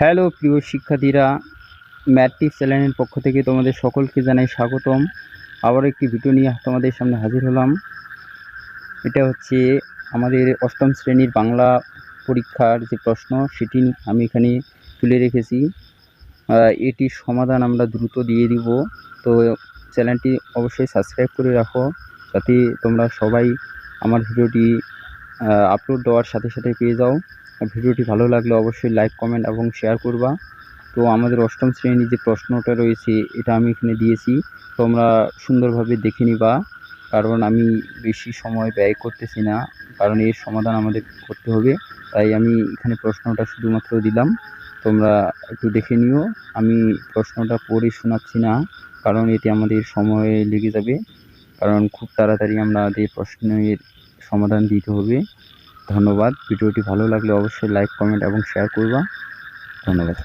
Hello প্রিয় শিক্ষার্থীরা matric চ্যানেলের পক্ষ থেকে তোমাদের সকলকে জানাই স্বাগতম। আবার একটি ভিডিও নিয়ে তোমাদের সামনে হাজির হলাম। এটা হচ্ছে আমাদের অষ্টম শ্রেণির বাংলা পরীক্ষার যে প্রশ্ন, সেটি আমি এখানে তুলে রেখেছি। এটির সমাধান আমরা দ্রুত দিয়ে দিব। তো চ্যানেলটি অবশ্যই সাবস্ক্রাইব করে রাখো, যাতে তোমরা সবাই আমার ভিডিওটি আপলোড দেওয়ার সাথে সাথে পেয়ে যাও। ভিডিওটি ভালো লাগলে অবশ্যই লাইক কমেন্ট এবং শেয়ার করবা। তো আমাদের অষ্টম শ্রেণির যে প্রশ্নটা রয়েছে, এটা আমি এখানে দিয়েছি। তোমরা সুন্দরভাবে দেখে নিবা। কারণ আমি বেশি সময় ব্যয় করতেছি না, কারণ এর সমাধান আমাদের করতে হবে। তাই আমি এখানে প্রশ্নটা শুধুমাত্র দিলাম। তোমরা একটু দেখে নিও। আমি প্রশ্নটা পড়ে শোনাচ্ছি না, কারণ এটি আমাদের সময় লেগে যাবে। কারণ খুব তাড়াতাড়ি আমাদের প্রশ্নের সমাধান দিতে হবে। ধন্যবাদ। ভিডিওটি ভালো লাগলে অবশ্যই লাইক কমেন্ট এবং শেয়ার করবা। ধন্যবাদ।